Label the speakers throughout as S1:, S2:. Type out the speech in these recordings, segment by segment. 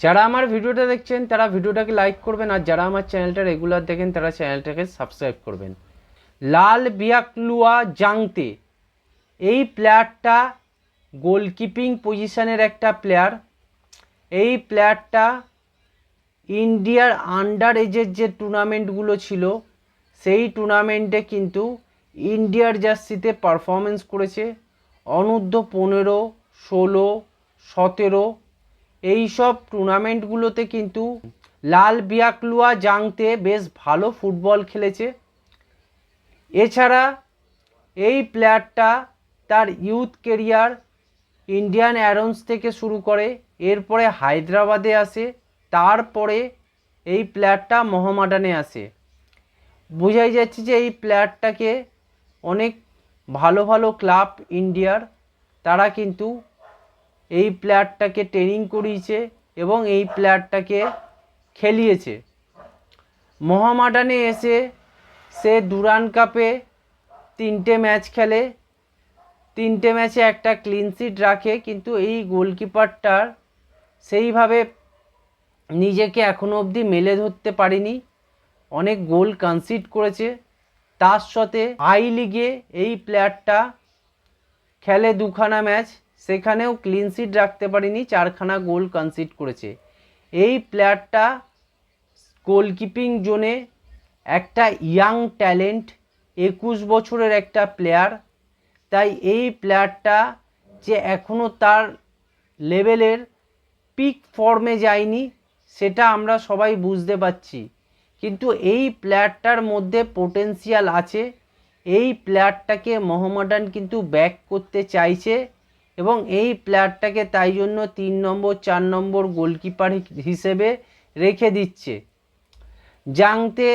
S1: যারা আমার ভিডিওটা দেখছেন, তারা ভিডিওটাকে লাইক করবেন আর যারা আমার চ্যানেলটা রেগুলার দেখেন, তারা চ্যানেলটাকে সাবস্ক্রাইব করবেন। লাল বিয়াকলুয়া জাংতে, এই প্লেয়ারটা গোলকিপিং পজিশনের একটা প্লেয়ার এই প্লেয়ারটা ইন্ডিয়ার আন্ডার এজের যে টুর্নামেন্টগুলো ছিল, সেই টুর্নামেন্টে কিন্তু ইন্ডিয়ার জার্সিতে পারফরমেন্স করেছে। অনূর্ধ্ব পনেরো, ষোলো, সতেরো এই সব টুর্নামেন্টগুলোতে কিন্তু লাল বিয়াকলুয়া জাংতে বেশ ভালো ফুটবল খেলেছে। এছাড়া এই প্লেয়ারটা তার ইউথ কেরিয়ার ইন্ডিয়ান অ্যারোন্স থেকে শুরু করে, এরপরে হায়দ্রাবাদে আসে, তারপরে এই প্লেয়ারটা মোহামেডানে আসে। বোঝাই যাচ্ছে যে এই প্লেয়ারটাকে অনেক ভালো ভালো ক্লাব ইন্ডিয়ার, তারা কিন্তু এই প্লেয়ারটাকে ট্রেনিং করিয়েছে এবং এই প্লেয়ারটাকে খেলিয়েছে। মোহামেডানে এসে সে দুরান কাপে তিনটে ম্যাচ খেলে। তিনটে ম্যাচে একটা ক্লিনশিট রাখে, কিন্তু এই গোলকিপারটার সেইভাবে নিজেকে এখনও অবধি মেলে ধরতে পারেনি। অনেক গোল কনসিড করেছে। তার সাথে আই লিগে এই প্লেয়ারটা খেলে দুখানা ম্যাচ। সেখানেও ক্লিন সিট রাখতে পারেনি, চারখানা গোল কনসিড করেছে। এই প্লেয়ারটা গোলকিপিং জোনে একটা ইয়াং ট্যালেন্ট একুশ বছরের একটা প্লেয়ার তাই এই প্লেয়ারটা যে এখনও তার লেভেলের পিক ফর্মে যায়নি, সেটা আমরা সবাই বুঝতে পারছি। কিন্তু এই প্লেয়ারটার মধ্যে পোটেন্সিয়াল আছে, এই প্লেয়ারটাকে মোহামেডান কিন্তু ব্যাক করতে চাইছে। এবং এই প্লেয়ারটাকে তাই জন্য তিন নম্বর, চার নম্বর গোলকিপার হিসেবে রেখে দিচ্ছে। জাংতে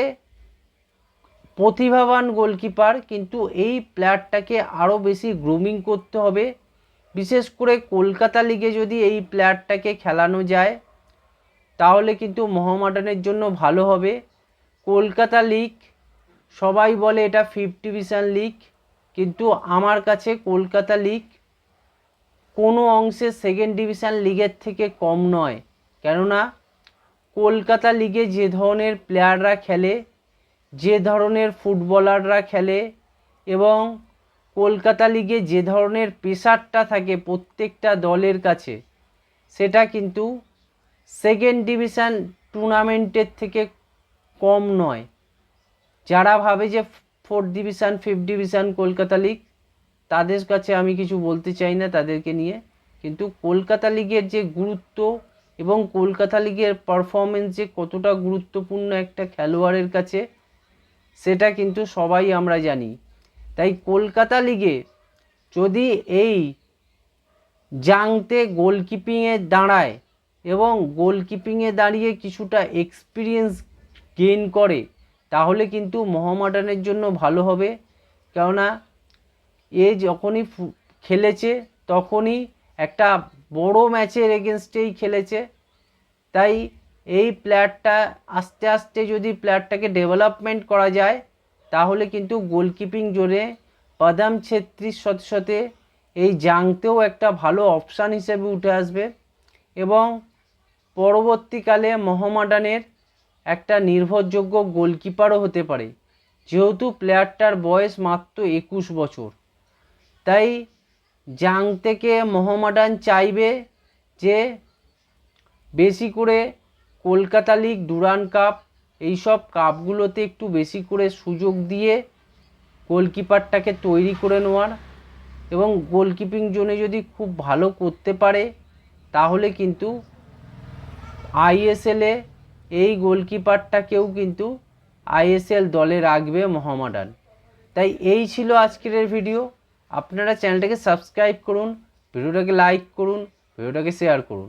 S1: প্রতিভাবান গোলকিপার, কিন্তু এই প্লেয়ারটাকে আরও বেশি গ্রুমিং করতে হবে। বিশেষ করে কলকাতা লিগে যদি এই প্লেয়ারটাকে খেলানো যায়, তাহলে কিন্তু মোহামেডানের জন্য ভালো হবে। কলকাতা লিগ, সবাই বলে এটা ফিফথ ডিভিশন লিগ, কিন্তু আমার কাছে কলকাতা লিগ কোনো অংশে সেকেন্ড ডিভিশন লিগের থেকে কম নয়। কেননা, কলকাতা লিগে যে ধরনের প্লেয়াররা খেলে, যে ধরনের ফুটবলাররা খেলে এবং কলকাতা লিগে যে ধরনের প্রেশারটা থাকে প্রত্যেকটা দলের কাছে, সেটা কিন্তু সেকেন্ড ডিভিশন টুর্নামেন্টের থেকে কম নয়। যারা ভাবে যে fourth division fifth division Kolkata league তাদের কাছে আমি কিছু বলতে চাই না তাদেরকে নিয়ে। কিন্তু কলকাতা লিগের যে গুরুত্ব এবং কলকাতা লিগের পারফরমেন্স যে কতটা গুরুত্বপূর্ণ একটা খেলোয়াড়ের কাছে, সেটা কিন্তু সবাই আমরা জানি। তাই কলকাতা লিগে যদি এই জাংতে গোলকিপিংয়ে দাঁড়ায় এবং গোলকিপিংয়ে দাঁড়িয়ে কিছুটা এক্সপিরিয়েন্স গেইন করে, তাহলে কিন্তু মোহামেডানের জন্য ভালো হবে। কেননা এ যখনই খেলেছে তখনই একটা বড় ম্যাচের এগেনস্টেই খেলেছে। তাই এই প্লেয়ারটা আস্তে আস্তে যদি প্লেয়ারটাকে ডেভেলপমেন্ট করা যায়, তাহলে কিন্তু গোলকিপিং জোনে বাদাম ছেত্রীর সাথে সাথে এই জাংতেও একটা ভালো অপশান হিসেবে উঠে আসবে এবং পরবর্তীকালে মোহামেডানের একটা নির্ভরযোগ্য গোলকিপারও হতে পারে। যেহেতু প্লেয়ারটার বয়স মাত্র একুশ বছর। তাই জাং থেকে মোহামেডান চাইবে যে বেশি করে কলকাতা লিগ, ডুরান কাপ এইসব কাপগুলোতে একটু বেশি করে সুযোগ দিয়ে গোলকিপারটাকে তৈরি করে নেওয়ার এবং গোলকিপিং জোনে যদি খুব ভালো করতে পারে, তাহলে কিন্তু আইএসএলে এই গোলকিপারটাকেও কিন্তু আইএসএল দলে রাখবে মোহামেডান। তাই এই ছিল আজকের ভিডিও। আপনারা চ্যানেলটাকে সাবস্ক্রাইব করুন ভিডিওটাকে লাইক করুন ভিডিওটাকে শেয়ার করুন।